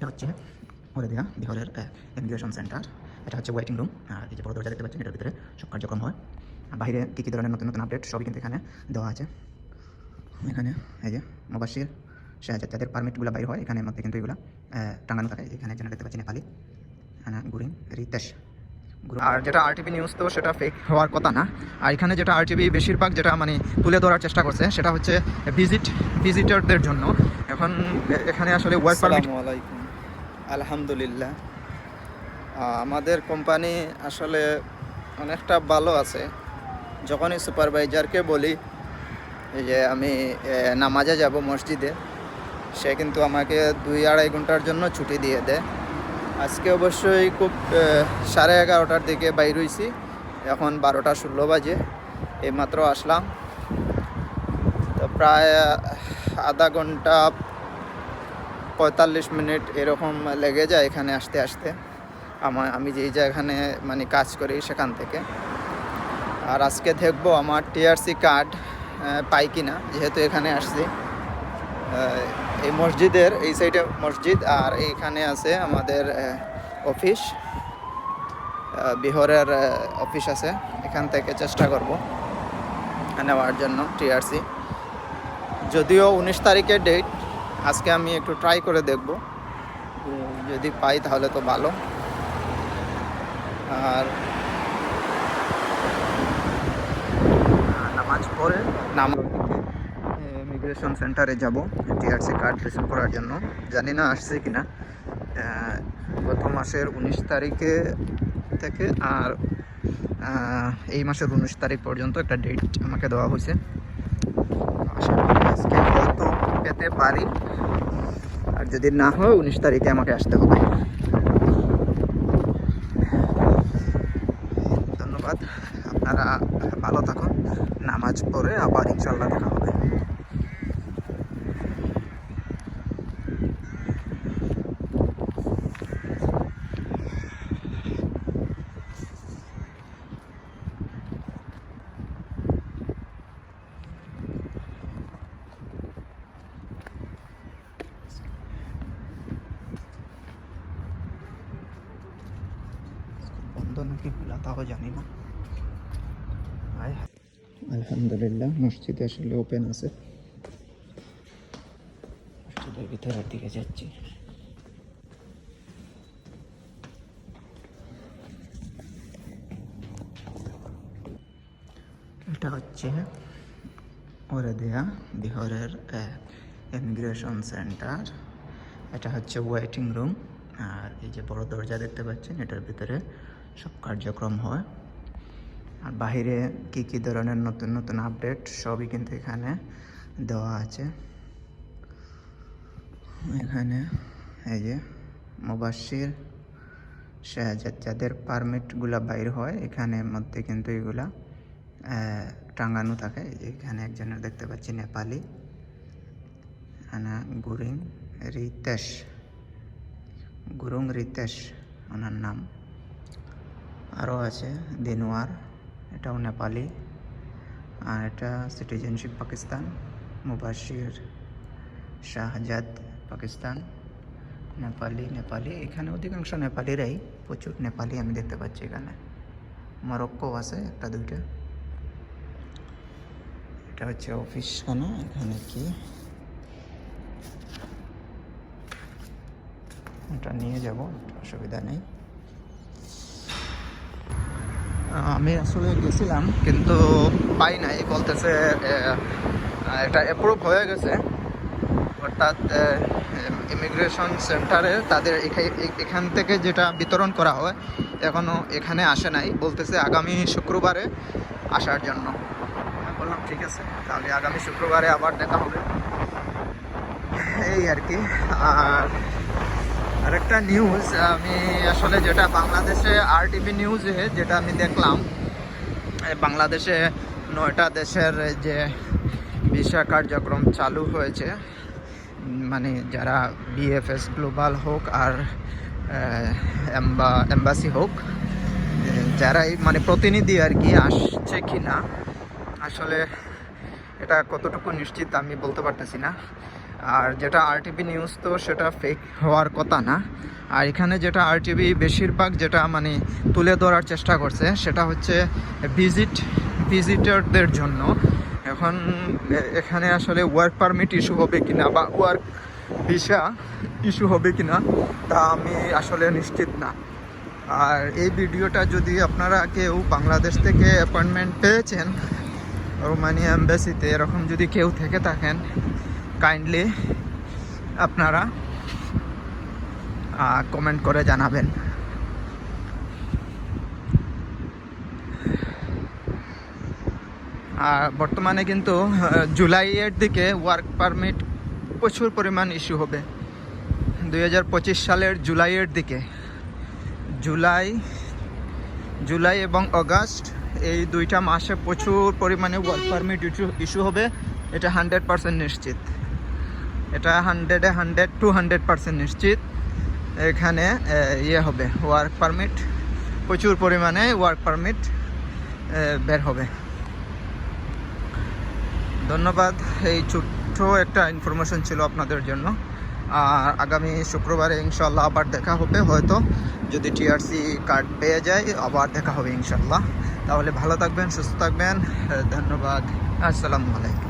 এটা হচ্ছে হলদিয়া বিহারের ইমিগ্রেশন সেন্টার এটা হচ্ছে ওয়েটিং রুম আর এই যে বড় দরজা দেখতে পাচ্ছেন এটার ভিতরে সব কার্যক্রম হয়। আর বাইরে কী কী ধরনের নতুন নতুন আপডেট সবই কিন্তু এখানে দেওয়া আছে। এখানে এই যে মুবাসির শাহজাদ যাদের পারমিটগুলো বাইর হয় এখানের মধ্যে কিন্তু এগুলো টাঙানো থাকে। এখানে একজন দেখতে পাচ্ছি নেপালি। এখানে গুরিং রিতেশ। আর যেটা আরটিভি নিউজ তো সেটা ফেক হওয়ার কথা না। আর এখানে যেটা আরটিভি বেশিরভাগ যেটা মানে তুলে ধরার চেষ্টা করছে সেটা হচ্ছে ভিজিট ভিজিটরদের জন্য। এখন এখানে আসলে ওয়ার্ক পারমিট আলাইকুম। আলহামদুলিল্লাহ। আমাদের কোম্পানি আসলে অনেকটা ভালো আছে। যখনই সুপারভাইজারকে বলি যে আমি নামাজে যাব মসজিদে, সে কিন্তু আমাকে দুই আড়াই ঘণ্টার জন্য ছুটি দিয়ে দেয়। আজকে অবশ্যই খুব সাড়ে এগারোটার দিকে বাইর হইছি। এখন বারোটা ষোলো বাজে, এইমাত্র আসলাম। তো প্রায় আধা ঘণ্টা পঁয়তাল্লিশ মিনিট এরকম লেগে যায় এখানে আসতে আসতে। আমার, আমি যেই যেখানে মানে কাজ করি সেখান থেকে। আর আজকে দেখব আমার টিআরসি কার্ড পাই কি না যেহেতু এখানে আসছি। এই মসজিদের, এই সাইডে মসজিদ আর এইখানে আছে আমাদের অফিস। বিহরের অফিস আছে, এখান থেকে চেষ্টা করব নেওয়ার জন্য টিআরসি। যদিও উনিশ তারিখের ডেট আজকে আমি একটু ট্রাই করে দেখব। যদি পাই তাহলে তো ভালো। আর নামাজ পড়ে নাম ইমিগ্রেশন সেন্টারে যাব টিআরসি কার্ড রিসিভ করার জন্য। জানি না আসছে কি না গত মাসের উনিশ তারিখে থেকে আর এই মাসের উনিশ তারিখ পর্যন্ত একটা ডেট আমাকে দেওয়া হয়েছে। আজকে পেতে পারি। আর যদি না হয়, উনিশ তারিখে আমাকে আসতে হবে। ধন্যবাদ। আপনারা ভালো থাকুন। নামাজ পড়ে আবার ইনশাল্লাহ দেখা হবে বন্ধ নাকি খোলা তাও জানি না আলহামদুলিল্লাহ মসজিদে আসলে ওপেন আছে মসজিদের ভিতরের দিকে যাচ্ছি এটা হচ্ছে ওরেদিয়া বিহারের ইমিগ্রেশন সেন্টার। এটা হচ্ছে ওয়েটিং রুম। আর এই যে বড় দরজা দেখতে পাচ্ছেন এটার ভিতরে সব কার্যক্রম হয়। আর বাইরে কী কী ধরনের নতুন নতুন আপডেট সবই কিন্তু এখানে দেওয়া আছে। এখানে এই যে মুবাসির শাহজাদ যাদের পারমিটগুলো বাইর হয়, এখানের মধ্যে কিন্তু এগুলা টাঙানো থাকে। এই যে এখানে একজনের দেখতে পাচ্ছি নেপালি, এখানে গুরিং রিতেশ, গুরুং রিতেশ, ওনার নাম। আরও আছে, দিনওয়ার, এটাও নেপালি, আর এটা সিটিজেনশিপ পাকিস্তান, মুবাশির শাহজাদ পাকিস্তান, নেপালি নেপালি, এখানে অধিকাংশ নেপালিরাই প্রচুর নেপালি আমি দেখতে পাচ্ছি এখানে। মরক্কো আছে একটা দুইটা। এটা হচ্ছে অফিস খানা, এখানে কি? এটা নিয়ে যাব, অসুবিধা নেই। আমি আসলে গেছিলাম, কিন্তু পাই নাই, বলতেছে এটা অ্যাপ্রুভ হয়ে গেছে। অর্থাৎ ইমিগ্রেশন সেন্টারে তাদের এখা- এখান থেকে যেটা বিতরণ করা হয় এখনও এখানে আসে নাই। বলতেছে আগামী শুক্রবারে আসার জন্য। বললাম, ঠিক আছে, তাহলে আগামী শুক্রবারে আবার দেখা হবে। এই আর কি, আর আরেকটা নিউজ আমি আসলে যেটা বাংলাদেশে আর টিভি নিউজে যেটা আমি দেখলাম বাংলাদেশে নয়টা দেশের যে ভিসা কার্যক্রম চালু হয়েছে মানে যারা বিএফএস গ্লোবাল হোক আর এম্বাসি হোক যারাই মানে প্রতিনিধি আর কি আসছে কি না আসলে এটা কতটুকু নিশ্চিত আমি বলতে পারতেছি না। আর যেটা আরটিভি নিউজ তো সেটা ফেক হওয়ার কথা না। আর এখানে যেটা আরটিভি বেশিরভাগ যেটা মানে তুলে ধরার চেষ্টা করছে, সেটা হচ্ছে ভিজিট ভিজিটরদের জন্য। এখন এখানে আসলে ওয়ার্ক পারমিট ইস্যু হবে কিনা বা ওয়ার্ক ভিসা ইস্যু হবে কিনা, তা আমি আসলে নিশ্চিত না। আর এই ভিডিওটা যদি আপনারা কেউ বাংলাদেশ থেকে অ্যাপয়েন্টমেন্ট পেয়েছেন, রোমানিয়া এম্বাসিতে এরকম যদি কেউ থেকে থাকেন কাইন্ডলি আপনারা কমেন্ট করে জানাবেন। আর বর্তমানে কিন্তু জুলাইয়ের দিকে ওয়ার্ক পারমিট প্রচুর পরিমাণ ইস্যু হবে। দু হাজার পঁচিশ সালের জুলাইয়ের দিকে। জুলাই জুলাই এবং অগাস্ট, এই দুইটা মাসে প্রচুর পরিমাণে ওয়ার্ক পারমিট ইস্যু ইস্যু হবে। এটা হান্ড্রেড নিশ্চিত। এটা হান্ড্রেডে হান্ড্রেড টু হান্ড্রেড পার্সেন্ট নিশ্চিত। এখানে ইয়ে হবে ওয়ার্ক পারমিট প্রচুর পরিমাণে ওয়ার্ক পারমিট বের হবে। ধন্যবাদ, এই ছোট্ট একটা ইনফরমেশন ছিল আপনাদের জন্য। আর আগামী শুক্রবারে ইনশাল্লাহ আবার দেখা হবে, হয়তো যদি টিআরসি কার্ড পেয়ে যায় আবার দেখা হবে ইনশাল্লাহ তাহলে ভালো থাকবেন, সুস্থ থাকবেন ধন্যবাদ, আসসালামু আলাইকুম।